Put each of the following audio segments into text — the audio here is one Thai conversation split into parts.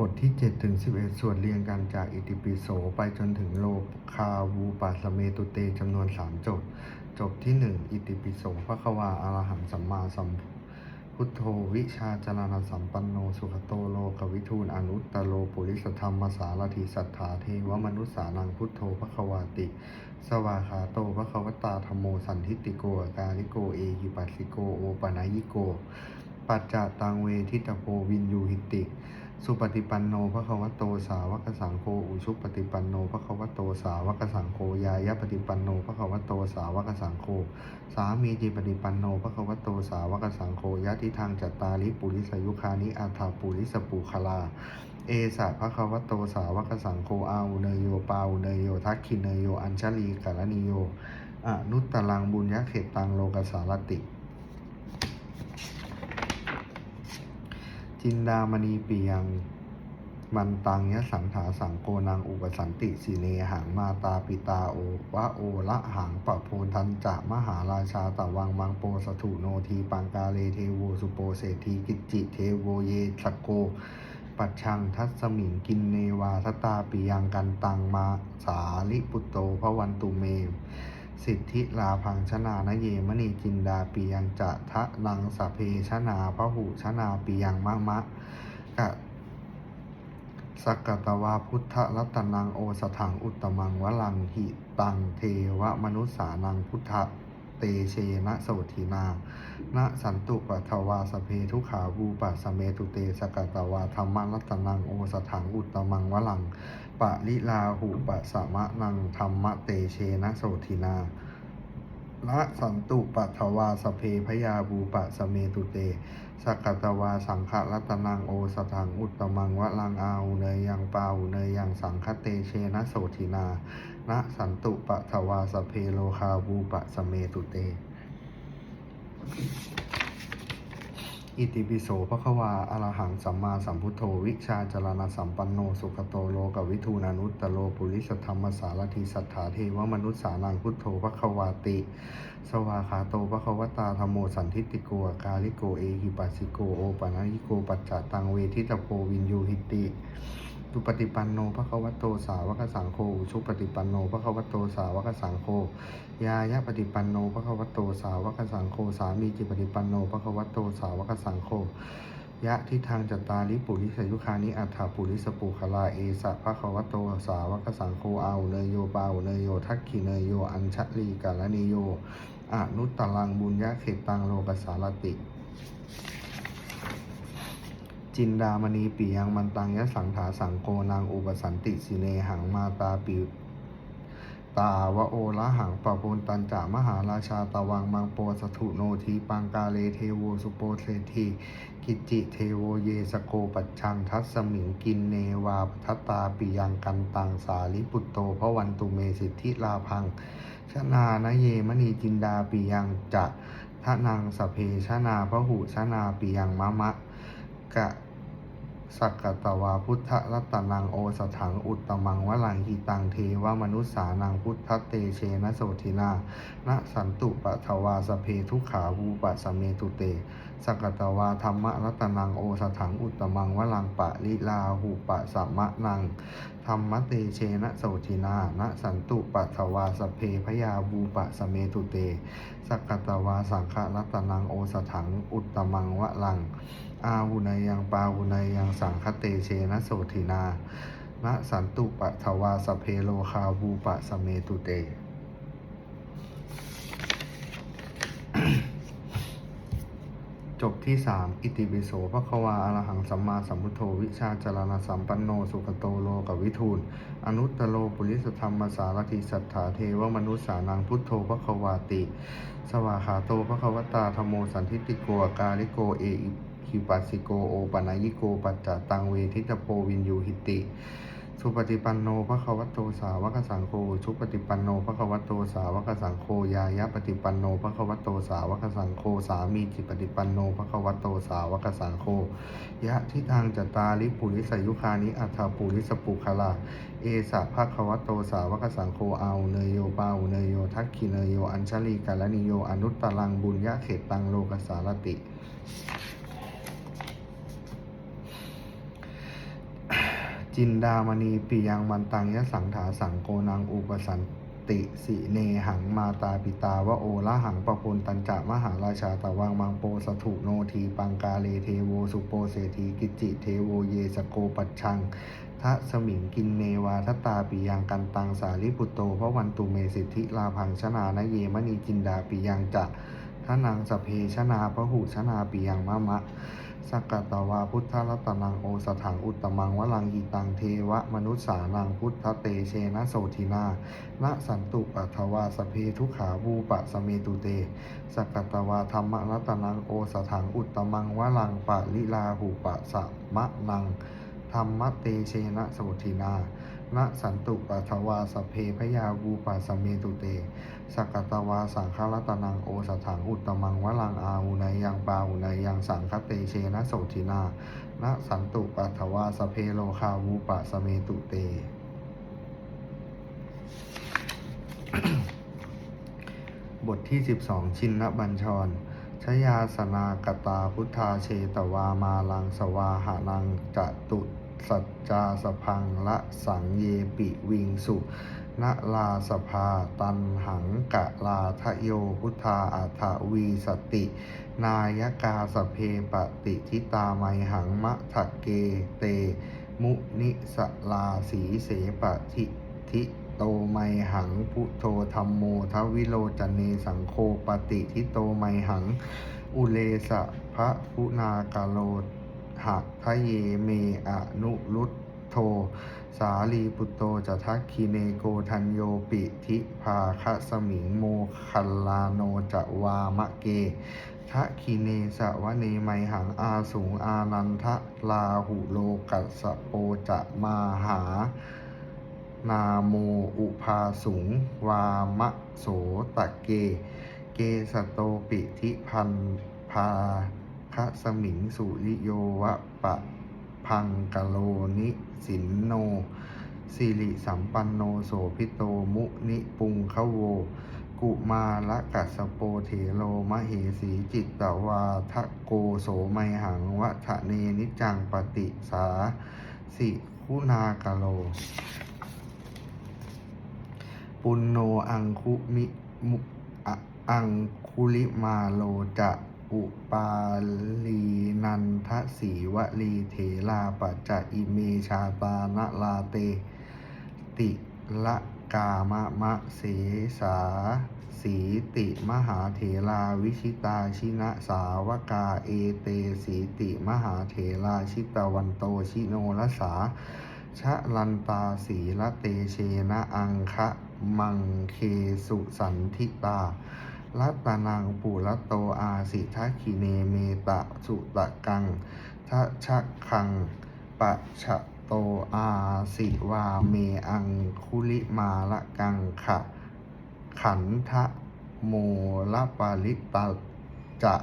บทที่ 7 ถึง 11 ส่วนเรียงกันจากอิติปิโสไปจนถึงโลคาวูปัสเมตุเตจำนวน 3 จบ จบที่ 1 อิติปิโสพระควาอารหังสัมมาสัมพุทโธวิชาจารณสัมปันโน สุขโตโลกวิทูลอนุตตโลปุริสธรรมสารถิสัทธาเทวมนุสสานังพุทโธพระควาติ สวาคาโตพระควตาธรรมโมสันทิติโกการิโกเอหิปัสสิโกโอปนายิโก ปัจจตังเวทิตโพวินยูหิติ สุปฏิปันโนภะคะวะโตสาวกสังโฆอุชุปฏิปันโนภะคะวะโตสาวกสังโฆยายะปฏิปันโนภะคะวะโตสาวกสังโฆสามีจิปฏิปันโนภะคะวะโตสาวกสังโฆยะทิทางจัตตาริปุริสยุคานิอัฏฐาปุริสปุคลา เอสะภะคะวะโตสาวกสังโฆอาอุเนโยปาอุเนโยทักขิเนโยอัญชลีกาลนิโยอนุตตรังบุญยะเขตตังโลกสารติ จินดามณีปียัง มันตังยะสังถาสังโกนังอุปสันติสีเนหังมาตาปิตาโอวะโอละหังปะโพนทันจะมหาราชาตะวังมังโปสถุโนทีปังกาเลเทโวสุโปเศรษฐีกิจจิเทโวเยสโก ปัจชังทัสมิงกินเนวาทตาปิยังกันตังมาสาลิปุตโตพระวันตุเม สิทธิลาพังชนานเยมณีจินดาปียังจะทะนังสะเพชนาพระหูชนาปียังมะมะกะสกตวาพุทธรัตนังโอสถังอุตมังวลังหิตังเทวมนุษสานังพุทธ เตเชนะโสทินานะสันตุปัทวาสเพทุขาวูปัสสเมตุเตสกตวาธรรมรัตนังโอสถังอุตตมังวลังปะลิลาหูปะสมะนังธรรมะเตเชนะโสทินา ละสันตุปัทวาสเพพยาบูปะสเมตุเตสกกัตวาสังฆรัตนังโอสถังอุตตมังวะลังอาเนยยังปาเนยยังสังฆเตเชนะโสธินาละสันตุปัทวาสเพโลคาบูปะสเมตุเต อิติปิโสพระควาอรหังสัมมาสัมพุทโธวิชาจารณสัมปันโน สุขโตโลกวิทูนานุตตโลปุริสธรรมสารทิสัทธาเทวมนุษสานังพุทโธพระควาติ สวาคาโตพระควตาธรรมโมสันทิติโกกาลิโกเอหิปัสสิโกโอปะนายิโกปัจจตังเวทิตโพวินยูหิติ ตุปฏิปันโนภะคะวะโตสาวกสังโฆชุปฏิปันโนภะคะวะโตสาวกสังโฆยายะปฏิปันโนภะคะวะโตสาวกสังโฆสามีจิปฏิปันโนภะคะวะโตสาวกสังโฆยะทิทางจัตตาริปุริสยุคานิอัฏฐาปุริสปุคลาเอสะภะคะวะโตสาวกสังโฆอาอุเนยโยเปาเนยโยทักขิเนยโยอัญชลีกาลนิโยอนุตตรังบุญยะเขตตังโลกสารติ จินดามณีปียังมันตังยะสังถาสังโกนางอุปสันติสิเนหังมาตาปิตาวะโอละหังปะโพนตันจามหาราชาตะวังมังโปสถุโนทีปังกาเลเทโวสุโปเศรษฐีกิจิเทโวเยสโกปัจชังทัสมิงกินเนวาทัตตาปิยังกันตังสาลิปุตโตพระวันตุเมสิทธิลาพังชนานะเยมณีจินดาปิยังจะทะนังสเพชนาพระหุชนาปิยังมะมะกะ สักกตวาพุทธรัตนังโอสถังอุตตมังวลังหิตังเทวมนุษสานังพุทธเตเชนะโสธินาณสันตุปะทวาสเพทุขาวูปะสเมตุเตสักตวาธรรมรัตนังโอสถังอุตมังวลังปะลิลาหูปะสัมมะนังธรรมเตเชนะโสทินานะสันตุปะทวาสเพพยาวูปะสเมตุเตสักตวาสังฆรัตนังโอสถังอุตมังวลัง อาหุนยยังปาหุนยยังสังคเตเชนะโสทินานะสันตุปะทวาสเพโลคาบูปะสเมตุเต จบ ที่สามอิติปิโสภควาอรหังสัมมาสัมพุทโธวิชาจารณสัมปันโนสุขโตโลกวิทูล อนุตตโลปุริสธรรมสารติสัทธาเทวมนุสสานังพุทโธภควาติ สวาขาโตภควตาธโมสันทิติโกอการิโกเอหิปัสสิโกโอปนายิโกปัจจตังเวทิตโพวินยูหิติ สุปฏิปันโนภะคะวะโตสาวกสังโฆชุปฏิปันโนภะคะวะโตสาวกสังโฆยายะปฏิปันโนภะคะวะโตสาวกสังโฆสามีจิปฏิปันโนภะคะวะโตสาวกสังโฆยะทิทางจตาริปุริสยุคานิอัฏฐาปุริสปุคลาเอสะภะคะวะโตสาวกสังโฆอาเนยโยปาหุเนยโยทักขิเนยโยอัญชลีกาลนิโยอนุตตรังบุญยะเขตตังโลกสารติ จินดามณีปิยังมันตังยะสังถาสังโกนังอุปสันติสิเนหังมาตาปิตาวะโอละหังปะพลตันจะมหาราชาตะวังมังโปสถุโนทีปังกาเลเทโวสุโปเศรษฐีกิจิเทโวเยสโกปัจชังทะสมิงกินเนวาทตาปิยังกันตังสาลิปุตโตพระวันตุเมสิทธิลาพังชนานเยมณีจินดาปิยังจะทนังสพเพชนาพระหุชนาปิยังมะมะ สกกตวาพุทธรัตนังโอสถังอุตมังวลังอีตังเทวะมนุษสานังพุทธเตเชนะโสทินานะสันตุปัทวาสเพทุขาวูปะสเมตุเตสกกตวาธรรมรัตนังโอสถังอุตมังวลังปะลิลาหูปะสะมะนังธรรมเตเชนะโสทินานะสันตุปัทวาสเพพยาวูปะสเมตุเต สกกตวาสังฆรัตนังโอสถังอุตมังวลังอาหุนยังปาหุนยังสังคเตเชนะโสทินานะสันตุปัทวาสเพโลคาวูปะสเมตุเต บทที่ 12 ชินนบัญชรชยาสนากตาพุทธาเชตวามาลังสวาหานังจตุสัจจาสพังละสังเยปิวิงสุ นะลาสภาตันหังกะลาทะโยพุทธาอัฐวีสติ นายกาสเพปฏิทิตาไมหังมะทะเกเต มุนิสลาสีเสปทิทิโตไมหังพุทโธธรรมโมทวิโลจเนสังโฆปฏิทิโตไมหัง อุเลสะพระพุนากาโลหะทะเยเมอนุรุต โท สาลีปุตโตจะทักคีเนโกทันโยปิทิภาคะสมิงโมคัลลาโนจะวามะเกทะคีเนสะวะเนไมหังอาสูงอานันทะลาหุโลกัสโปจะมาหา นาโมอุภาสูงวามะโสตะเก เกสโตปิทิพันพาคะสมิงสุริโยวะปะ พังกโลนิสินโนสิริสัมปันโนโสพิโตมุนิปุงคะโว กุมาละกัสโปเถโลมะเหสีจิตตวาทะโกโสไมหังวะทะเนนิจังปฏิสาสิคุณากโล ปุณโนอังคุมิมุอังคุลิมาโลจะ อุปาลีนันทสีวลีเถลาปัจจะอิเมชาตานลาเต ติละกามะมะเสสาสีติมหาเถราวิชิตาชินะสาวกาเอเตสีติมหาเถราชิตวันโตชิโนรสาชะลันตาสีละเตเชนะอังคะมังเคสุสันทิตา รัตนังปุระโตอาสิทะคิเนเมตะสุตะกังทะชะคังปะชะโตอาสิวาเมอังคุลิมาละกังขะขันทะโมลปาลิตาจะ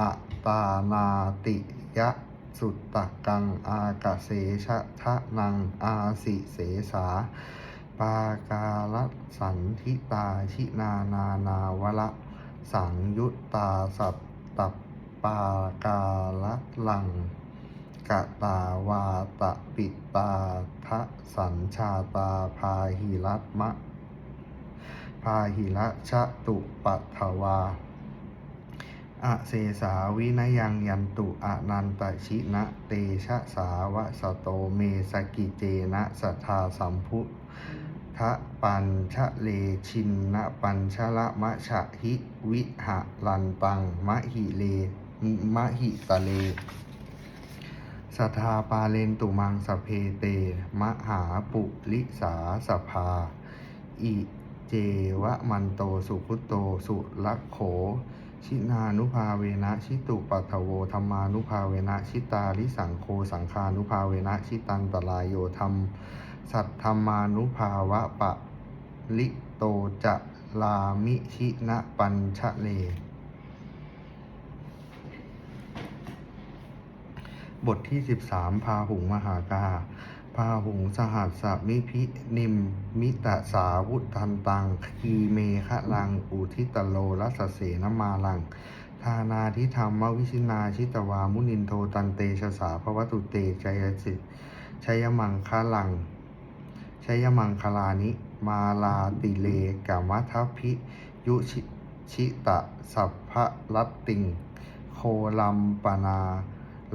อะตานาติยะสุตตะกังอากเสชะทะนังอาสิเสสา ปากาลสันทิตาชินานานาวละสังยุตตาสัตตปากาลลังกะตาวาตะปิตาทะสัญชาตาพาหิรัตมะ พาหิระชะตุปัทวาอเสสาวินยังยันตุอนันตชินะเตชะสาวะสโตเมสกิเจนะสัทธาสัมพุ ทะปัญชะเลชินนะปัญชะละมะชะหิวิหะลันตังมะหิเลมะหิตะเลสทาปาเลนตุมังสเพเต มหาปุริสาสภา อิเจวะมันโตสุคุตโตสุลักโข ชินานุภาเวนะชิตุปัทโวธรรมานุภาเวนะชิตาลิสังโฆสังคานุภาเวนะชิตันตรายโยธรรม สัทธรมานุภาวะปะลิโตจะลามิชินะปัญชะเล บทที่ 13 พาหุงมหากา พาหุงสหัสสมิพินิม มิตะสาวุทันตัง คีเมคะลัง อุทิตโลรัสเสนมาลังทานาทิธรรมวิชินาชิตวามุนินโทตันเตชะสาภวตุเตจยสิชัยมังคลัง ชยมังคลานิ มาลาติเลกามัทพิ ยุชิชิตะ สัพพรัตติง โคลัมปนา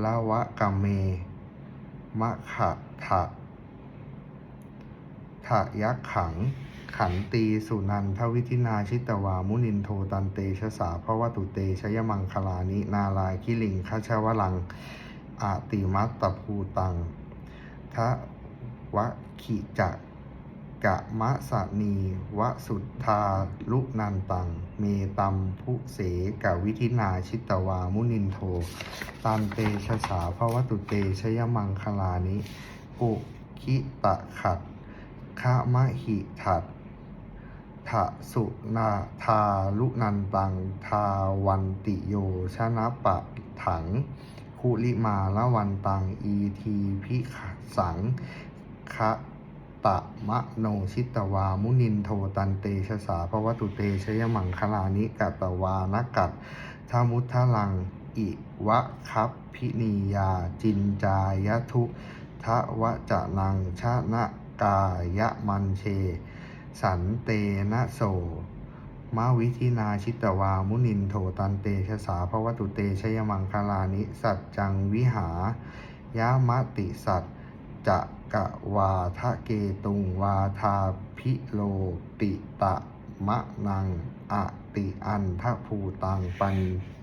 ละวะกะเม มะขะทะทะยักขัง ขันตีสุนันทวิธินาชิตวามุนินโทตันเตชะสาภวตุเตชยมังคลานิ นาลายคิลิงคชวลังอาติมัตตภูตังทะวะ ขิจักกะมะสะนีวะสุทธาลุนันตัง เมตัมพุเสกะวิธินาชิตวามุนินโทตันเตชะสาภวตุเตชยมังคลานิปุคิตะขัดคะมะหิถัดทะสุนาทาลุนันตัง ทาวันติโยชนะปะถัง คุลิมาละวันตัง อีทีพิขสังคะ ตะมะโนชิตวา มุนินโทตันเตชะสาภวตุเตชยมังคลานิกัตตวานกัตทามุทะลัง อิวะคัพพินียา จินจายทุทะวะจะนังชะนะกายะมันเช สันเตนะโสมาวิธินาชิตวา มุนินโทตันเตชะสาภวตุเตชยมังคลานิ สัจจังวิหายามติสัจจะ กวาทะเกตุงวาทาพิโลติตะมะนังอติอันทภูตังปัญ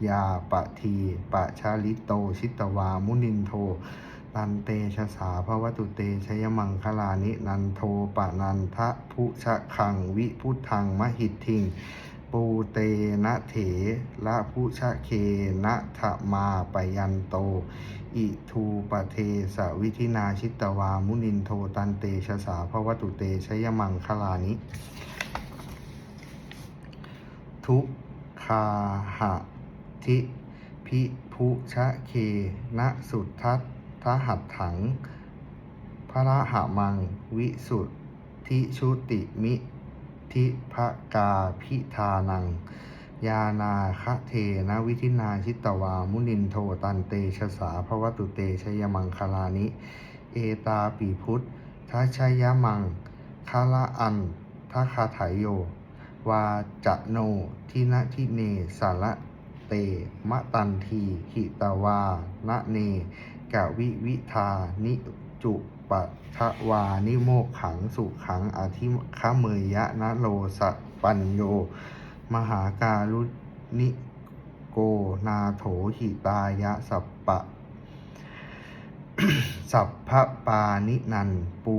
ญาปะทีปะชาลิโตชิตวามุนินโทตันเตชะสาภวตุเตชยมังคลานิ นันโทปะนันทะพุชะคังวิพุทธังมหิตทิง ปูเตนะเถละพุชะเคนะทะมาปยันโต อิทูปเทสวิธินาชิตวามุนินโทตันเตชะสาภวตุเตชยมังคลานิ ทุกคาหะทิพิพุชะเคนะสุทัตทหัตถัง พระหะมังวิสุทธิชุติมิ ทิภกาพิธานัง ยานาคะเทนะวิธินาชิตวา มุนินโทตันเตชะสาภวตุเตชยมังคลานิ เอตาปีพุทธทัชยมังคาละอันทัคาไถโยวาจะโนทินะทิเนสาระเตมะตันทีหิตวานะเนกะวิวิธานิจุ ปัทวานิโมกขังสุขังอธิคเมยยะนะโลสะปัญโย มหาการุณิโกนาโถหิตายะสัปปะ สัพพปานินันปู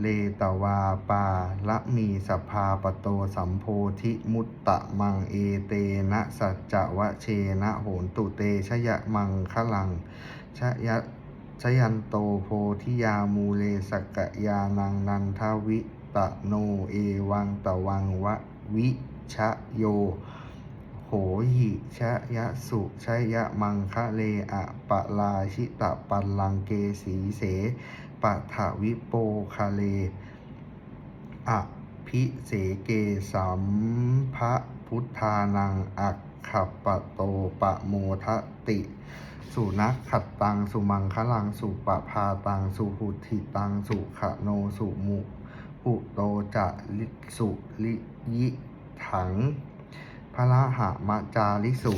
เลตวาปาละมีสภาปโตสัมโพธิมุตตะมังเอเตนะสัจจะวะเชนะโหนตุเตชยะมังคลังชยะ ชยันโตโพธิยามูเลสกยานังนันทวิตะโนเอวังตะวังวะวิชะโย โหหิชะยะสุชะยะมังคะเลอะปะลาชิตะปัลลังเกสีเสปะทะวิโปคาเลอะพิเสเกสัมภะพุทธานังอัก ขปะโตปะโมทะติ สุนักขัดตัง สุมังคลัง สุปะพาตัง สุหุทิตัง สุขโน สุมุหุโตจะลิสุลิยิถังพระหะมะจาริสุ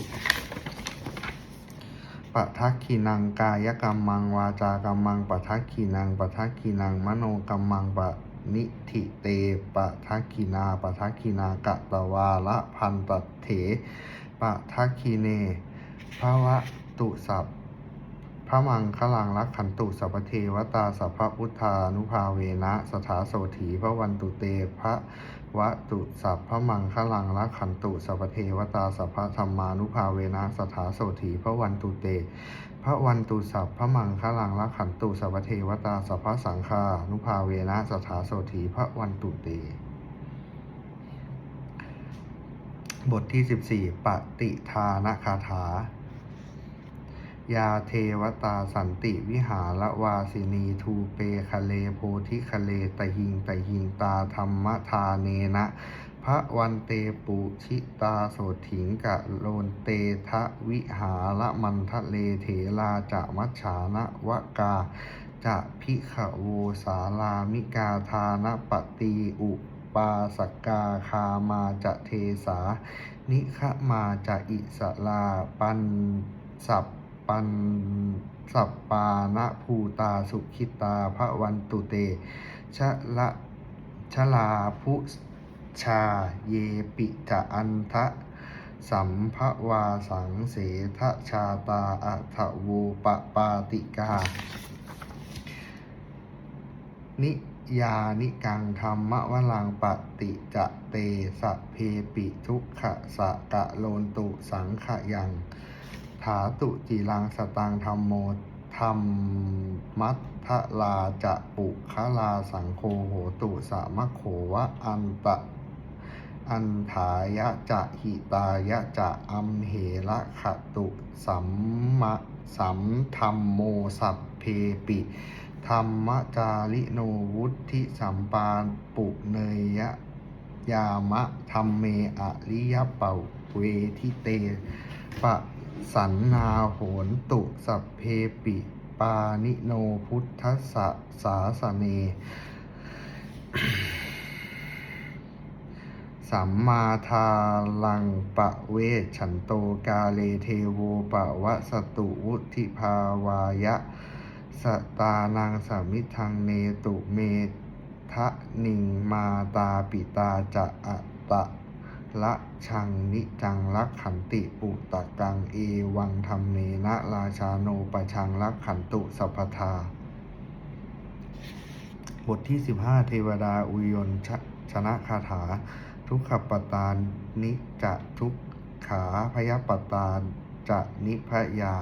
ปะทักขีนังกายกรรมังวาจากรรมังปะทักขีนังปะทักขีนังมโนกรรมังปะนิธิเตปะทักขีนาปะทักขีนากะตวาละพันตเถ ปะทักขีเนภาวะตุสัพพระมังคลังรักขันตุสัพเทวตาสัพพุทธานุภาเวนะสถาโสถีพระวันตุเตพระวะตุสัพพมังคลังรักขันตุสัพเทวตาสัพพธรรมานุภาเวนะสถาโสถีพระวันตุเตพระวันตุสัพพมังคลังรักขันตุสัพพเทวตาสัพพสังฆานุภาเวนะสถาโสถีพระวันตุเต บทที่ 14 ปฏิทานคาถา ยาเทวตาสันติวิหารวาสินีทูเปคะเลโพธิคะเลตหิงตหิงตาธรรมทาเนนะพระวันเตปุชิตาโสถิงกะโลนเตทะวิหารมันทะเลเถลาจะมัชฉานะวะกาจะพิขโวสาลามิกาทานปตีอุ ปาสกกาคามาจะเทสา นิขมาจะอิสลาปันสับปันสัปปานะภูตาสุขิตาพระวันตุเต ชะละชลาพุชาเยปิจะอันทะสัมภวาสังเสทชาตาอัทวูปปาติกา นิ ยานิกังธรรมวลังปฏิจะเตสะเพปิทุกขะสะกะโลนตุสังขะยัง ถาตุจิรังสตังธรรมโมธรรมมัททลาจะปุคลาสังโฆโหตุสามะโขวะอันตะอันถายะจะหิตายะจะอัมเหระขะตุสัมมะสัมธรรมโมสัพเพปิ ธรรมจาริโนวุธิสัมปานปุเนยยะยามะธรรมเมอริยเป่าเวทิเตปะสันนาโหนตุสัพเพปิปานิโนพุทธสะสาสเน สัมมาทาลังปะเวชฉันโตกาเลเทโวปะวะสตุวุธิภาวายะ สตานังสามิทังเนตุเมทะนิงมาตาปิตาจะอะตะละชังนิจังลักขันติปุตตะกังเอวังธรรมเมนะราชาโนปชังลักขันตุสัพพทา บทที่ 15 เทวดาอุยนชชนะคาถา ทุกขปตานนิจะทุกขาพยปตานจะนิพยา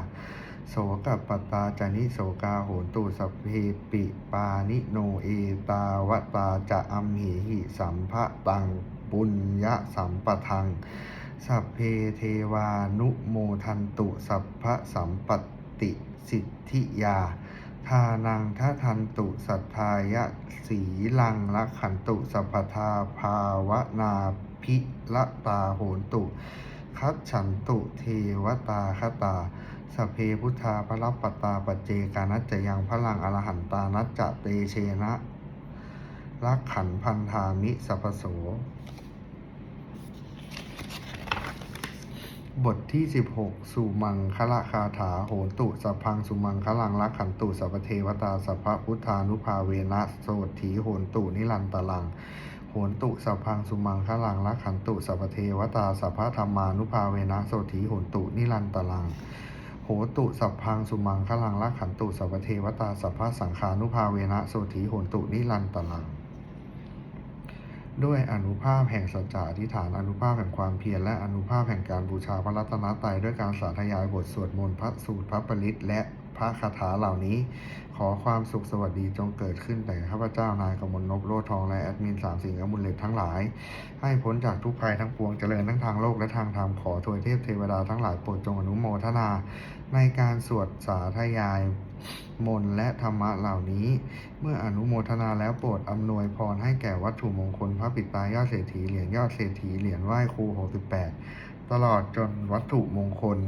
โสกปตาจานิโสกาโหตุสพเพปิปานิโนเอตาวตาจะอัมเหหิสัมภะตังปุญญะสัมปทัง สัพเพเทวานุโมทันตุสัพพะสัมปติสิทธิยา ทานังทะทันตุสัทธายะสีลังละขันตุสัพทาภาวนาพิละตาโหนตุ คัดฉันตุเทวตาคตา สพเพพุทธาพระปตตาปเจกานัจจยังพลังอรหันตานัจจเตเชนะรักขันพันธามิสัพโส บทที่ 16 สุมังคละคาถาโหตุสัพพังสุมังคลังรักขันตุสัพเทวตาสัพพุทธานุภาเวนะโสถีโหตุนิรันตลังโหนตุสัพพังสุมังคลังรักขันตุสัพเทวตาสัพพะธรรมานุภาเวนะโสถีโหนตุนิรันตลัง โหตุสัพพังสุมังคลังรักขันตุสัพเทวตาสัพพะสังขานุภาเวนะโสถีโหตุนิรันตลัง ด้วยอนุภาพแห่งสัจจะอธิฐานอนุภาพแห่งความเพียรและอนุภาพแห่งการบูชาพระรัตนตรัยด้วยการสาธยายบทสวดมนต์พระสูตรพระปริตและ พระคาถาเหล่านี้ ขอความสุขสวัสดีจงเกิดขึ้นแต่ข้าพเจ้านายกมลนพโลทองและแอดมินสามสิ่งอมุลเลตทั้งหลาย ให้พ้นจากทุกภัยทั้งปวงเจริญทั้งทางโลกและทางธรรมขอทวยเทพเทวดาทั้งหลายโปรดจงอนุโมทนา ในการสวดสาธยายมนและธรรมะเหล่านี้ เมื่ออนุโมทนาแล้วโปรดอำนวยพรให้แก่วัตถุมงคลพระปิดตายอดเศรษฐีเหรียญยอดเศรษฐีเหรียญไหว้ครู 68 ตลอดจนวัตถุมงคล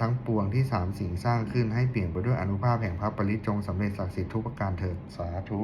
ทั้งปวงที่สามสิ่งสร้างขึ้นให้เปลี่ยนไปด้วยอนุภาพแห่งพระปริจงสำเร็จศักดิ์สิทธิ์ทุกประการเถิดสาธุ